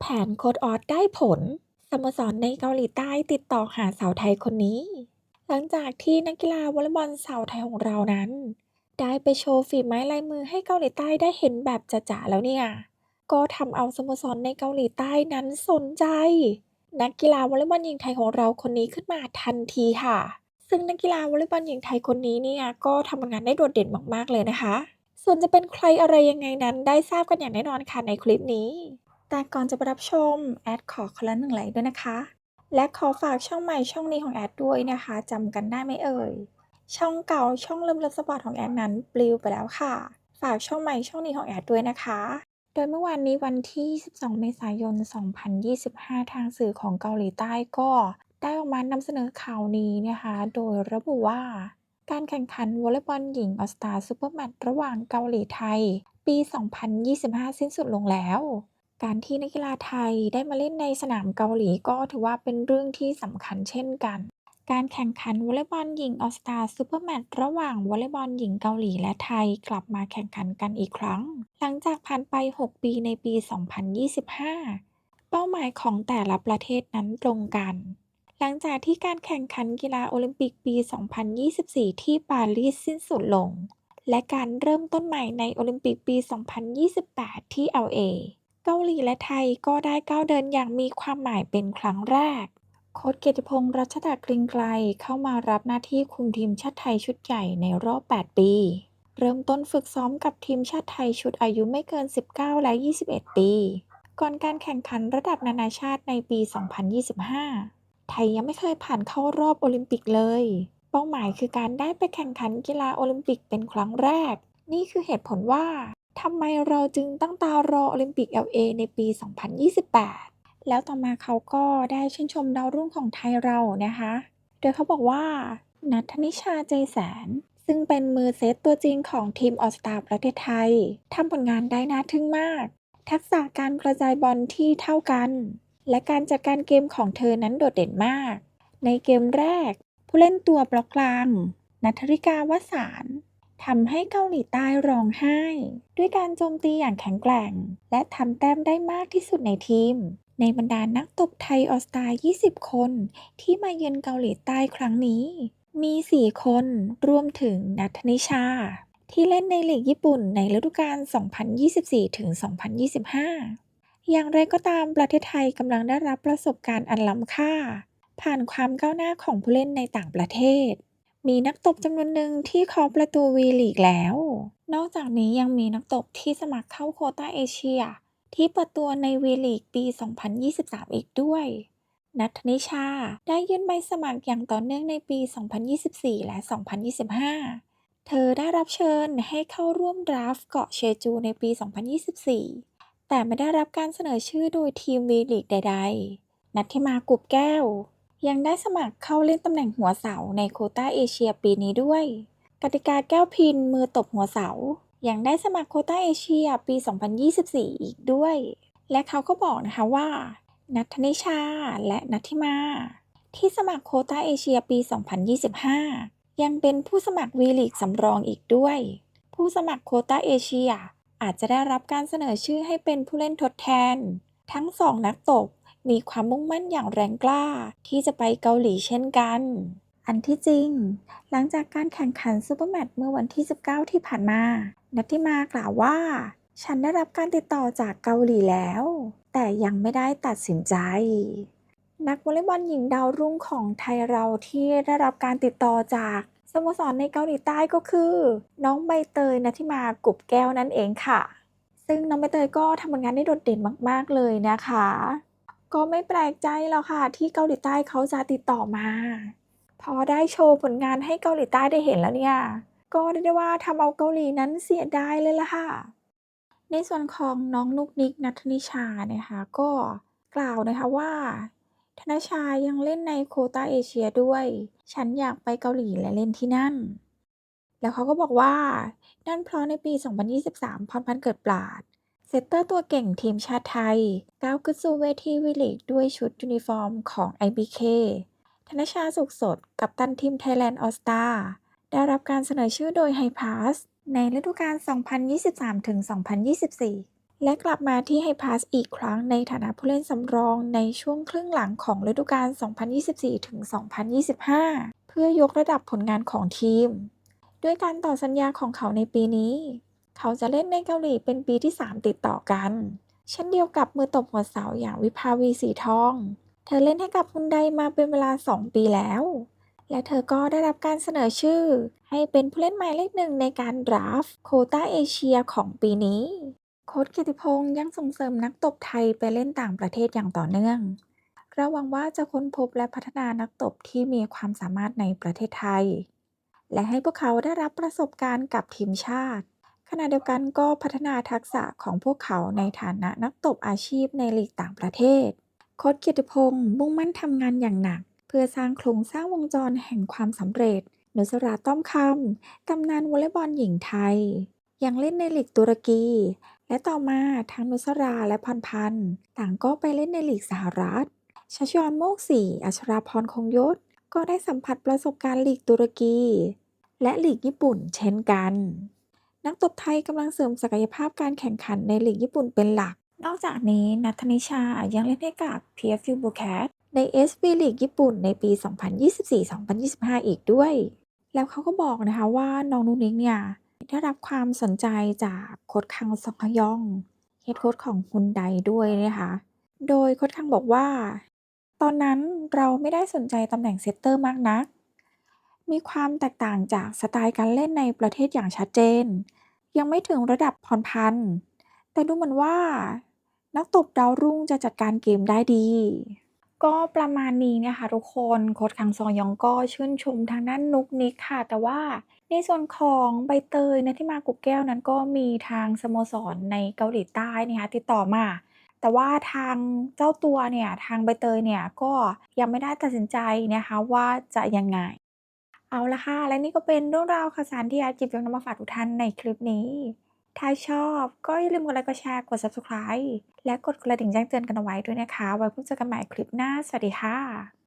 แผนโค้ดออสได้ผล สโมสรในเกาหลีใต้ติดต่อหาสาวไทยคนนี้ หลังจากที่นักกีฬาวอลเลย์บอลสาวไทยของเรานั้น ได้ไปโชว์ฝีไม้ลายมือให้เกาหลีใต้ได้เห็นแบบจะๆแล้วเนี่ย ก็ทำเอาสโมสรในเกาหลีใต้นั้นสนใจ นักกีฬาวอลเลย์บอลหญิงไทยของเราคนนี้ขึ้นมาทันทีค่ะ ซึ่งนักกีฬาวอลเลย์บอลหญิงไทยคนนี้เนี่ยก็ทำงานได้โดดเด่นมากๆเลยนะคะ ส่วนจะเป็นใครอะไรยังไงนั้นได้ทราบกันอย่างแน่นอนค่ะในคลิปนี้ แต่ก่อนจะไปรับชม แอดขอคนละหนึ่งไลค์ด้วยนะคะ และขอฝากช่องใหม่ช่องนี้ของแอดด้วยนะคะจำกันได้ไหมเอ่ย ช่องเก่าช่องเริ่มเลิฟสปอร์ตของแอดนั้นปลิวไปแล้วค่ะ ฝากช่องใหม่ช่องนี้ของแอดด้วยนะคะ โดยเมื่อวานนี้วันที่ 12 เมษายน 2025 ทางสื่อของเกาหลีใต้ก็ได้ออกมานำเสนอข่าวนี้นะคะ โดยระบุว่า การแข่งขันวอลเลย์บอลหญิงออสตาซูเปอร์แมตช์ระหว่างเกาหลีไทย ปี 2025 สิ้นสุดลงแล้ว การที่นักกีฬาไทยได้มาเล่นในสนามเกาหลีก็ถือว่าเป็นเรื่องที่สำคัญเช่นกัน การแข่งขันวอลเลย์บอลหญิงออสตาซูเปอร์แมตช์ระหว่างวอลเลย์บอลหญิงเกาหลีและไทยกลับมาแข่งขันกันอีกครั้ง หลังจากผ่านไป 6 ปีในปี 2025 เป้าหมายของแต่ละประเทศนั้นตรงกัน หลังจากที่การแข่งขันกีฬาโอลิมปิกปี 2024 ที่ปารีสสิ้นสุดลง และการเริ่มต้นใหม่ในโอลิมปิกปี 2028 ที่ LA เอ เกาหลีและไทยก็ได้ก้าวเดินอย่างมีความหมายเป็นครั้งแรก โค้ชเกียรติพงษ์รัชดากริงไกลเข้ามารับหน้าที่คุมทีมชาติไทยชุดใหญ่ในรอบ 8 ปี เริ่มต้นฝึกซ้อมกับทีมชาติไทยชุดอายุไม่เกิน 19 และ 21 ปี ก่อนการแข่งขันระดับนานาชาติในปี 2025 ไทยยังไม่เคยผ่านเข้ารอบโอลิมปิกเลย เป้าหมายคือการได้ไปแข่งขันกีฬาโอลิมปิกเป็นครั้งแรก นี่คือเหตุผลว่า ทำไมเราจึงตั้งตารอโอลิมปิก LA ในปี 2028 แล้วต่อมาเขาก็ได้ชื่นชมดาวรุ่งของไทยเรานะคะ โดยเขาบอกว่า นัทนิชาใจแสน ซึ่งเป็นมือเซตตัวจริงของทีมออสตาประเทศไทยทำผลงานได้น่าทึ่งมาก ทักษะการกระจายบอลที่เท่ากัน และการจัดการเกมของเธอนั้นโดดเด่นมาก ในเกมแรก ผู้เล่นตัวบล็อกกลางนัทริกาวสาร ทำให้เกาหลีใต้ร้องไห้ ด้วยการโจมตีอย่างแข็งแกร่ง และทำแต้มได้มากที่สุดในทีม ในบรรดานักตบไทยออสตา 20 คน ที่มาเยือนเกาหลีใต้ครั้งนี้ มี 4 คนรวมถึงนัทนิชา ที่เล่นในลีกญี่ปุ่นในฤดูกาล 2024-2025 อย่างไรก็ตามประเทศไทยกำลังได้รับประสบการณ์อันล้ำค่า ผ่านความก้าวหน้าของผู้เล่นในต่างประเทศ มีนักตบจำนวนหนึ่งที่เคาะประตูวีลีกแล้ว นอกจากนี้ยังมีนักตบที่สมัครเข้าโคต้าเอเชีย ที่เปิดตัวในวีลีกปี 2023 อีกด้วย นัทนิชาได้ยื่นใบสมัครอย่างต่อเนื่องในปี 2024 และ 2025 เธอได้รับเชิญให้เข้าร่วมดราฟต์เกาะเชจูในปี 2024 แต่ไม่ได้รับการเสนอชื่อโดยทีมวีลีกใด ๆ นัทธิมากุบแก้ว ยังได้สมัครเข้าเล่นตำแหน่งหัวเสาในโคต้าเอเชียปีนี้ด้วย กติกาแก้วพินมือตบหัวเสา ยังได้สมัครโคต้าเอเชียปี 2024 อีกด้วย และเขาก็บอกนะคะว่า นัทนิชาและนัทธิมา ที่สมัครโคต้าเอเชียปี 2025 ยังเป็นผู้สมัครวีลีกสำรองอีกด้วย ผู้สมัครโคต้าเอเชียอาจจะได้รับการเสนอชื่อให้เป็นผู้เล่นทดแทน ทั้งสองนักตบ มีความมุ่งมั่นอย่างแรงกล้าที่จะไปเกาหลีเช่นกัน อันที่จริง หลังจากการแข่งขันซูเปอร์แมตช์เมื่อวันที่ 19 ที่ผ่านมา นัทธิมากล่าวว่า ฉันได้รับการติดต่อจากเกาหลีแล้ว แต่ยังไม่ได้ตัดสินใจ นักวอลเลย์บอลหญิงดาวรุ่งของไทยเราที่ได้รับการติดต่อจากสโมสรในเกาหลีใต้ก็คือ น้องใบเตยนัทธิมากุบแก้วนั่นเองค่ะ ซึ่งน้องใบเตยก็ทำงานได้โดดเด่นมาก ๆ เลยนะคะ ก็ไม่แปลกใจแล้วค่ะ ที่เกาหลีใต้เขาจะติดต่อมา พอได้โชว์ผลงานให้เกาหลีใต้ได้เห็นแล้วเนี่ย ก็เรียกได้ว่าทำเอาเกาหลีนั้นเสียดายเลยล่ะค่ะ ในส่วนของน้องนุกนิกนัทนิชาเนี่ยค่ะก็กล่าวนะคะว่า ธนชายังเล่นในโคตาเอเชียด้วย ฉันอยากไปเกาหลีและเล่นที่นั่น แล้วเขาก็บอกว่านั่นเพราะในปี 2023 พรพันเกิดปราด เซตเตอร์ตัวเก่งทีมชาติไทย ก้าวขึ้นสู่เวทีวีลีกด้วยชุดยูนิฟอร์มของ IBK ธนชาสุขสด กับตันทีม Thailand All Star ได้รับการเสนอชื่อโดยไฮพาสในฤดูกาล 2023-2024 และกลับมาที่ไฮพาสอีกครั้งในฐานะผู้เล่นสำรองในช่วงครึ่งหลังของฤดูกาล 2024-2025 เพื่อยกระดับผลงานของทีม ด้วยการต่อสัญญาของเขาในปีนี้ เขาจะเล่นในเกาหลีเป็นปีที่ 3 ติดต่อกัน เช่นเดียวกับมือตบหัวเสาอย่างวิภาวีสีทอง เธอเล่นให้กับฮุนไดมาเป็นเวลา 2 ปีแล้ว และเธอก็ได้รับการเสนอชื่อ ให้เป็นผู้เล่นหมายเลขหนึ่งในการดราฟต์โคต้าเอเชียของปีนี้โค้ชกิติพงษ์ยังส่งเสริมนักตบไทยไปเล่นต่างประเทศอย่างต่อเนื่องเราหวังว่าจะค้นพบและพัฒนานักตบที่มีความสามารถในประเทศไทย และให้พวกเขาได้รับประสบการณ์กับทีมชาติ ขณะเดียวกันก็พัฒนาทักษะของพวกเขาในฐานะนักตบอาชีพในลีกต่างประเทศ โค้ชกิติพงษ์มุ่งมั่นทำงานอย่างหนัก เพื่อสร้างโครงสร้างวงจรแห่งความสำเร็จนุสราต้อมคำตำนานวอลเลย์บอลหญิงไทย ยังเล่นในลีกตุรกี และต่อมาทั้งนุสราและพรพันธ์ต่างก็ไปเล่นในลีกสหรัฐชชยอนโมกศีอัชราพรคงยศ ก็ได้สัมผัสประสบการณ์ลีกตุรกี และลีกญี่ปุ่นเช่นกัน นักตบไทยกำลังเสริมศักยภาพการแข่งขันในลีกญี่ปุ่นเป็นหลัก นอกจากนี้นัทนิชายังเล่นให้กับ PFU b u c a t ใน SV ลีกญี่ปุ่นในปี 2024-2025 อีกด้วย แล้วเขาก็บอกนะคะว่าน้องนุนิกเนี่ยได้รับความสนใจจากโค้ชคังซองฮยองเฮดโค้ชของฮุนไดด้วยนะคะ โดยโค้ชคังบอกว่า ตอนนั้นเราไม่ได้สนใจตำแหน่งเซตเตอร์มากนัก มีความแตกต่างจากสไตล์การเล่นในประเทศอย่างชัดเจน ยังไม่ถึงระดับพรพันธ์ แต่ดูเหมือนว่า นักตบดาวรุ่งจะจัดการเกมได้ดี ก็ประมาณนี้นะคะทุกคนโค้ชคังซองยองก็ชื่นชมทางด้านนุกนิกค่ะ แต่ว่าในส่วนของใบเตยนะที่มากุกแก้วนั้นก็มีทางสโมสรในเกาหลีใต้นะคะติดต่อมา แต่ว่าทางเจ้าตัวเนี่ยทางใบเตยเนี่ยก็ยังไม่ได้ตัดสินใจนะคะว่าจะยังไง เอาละค่ะ และนี่ก็เป็นเรื่องราวข่าวสารที่อาจิบยกนำมาฝากทุกท่านในคลิปนี้ ถ้าชอบก็อย่าลืมกดไลค์กดแชร์กด subscribe และกดกระดิ่งแจ้งเตือนกันเอาไว้ด้วยนะคะ ไว้พบเจอกันใหม่คลิปหน้า สวัสดีค่ะ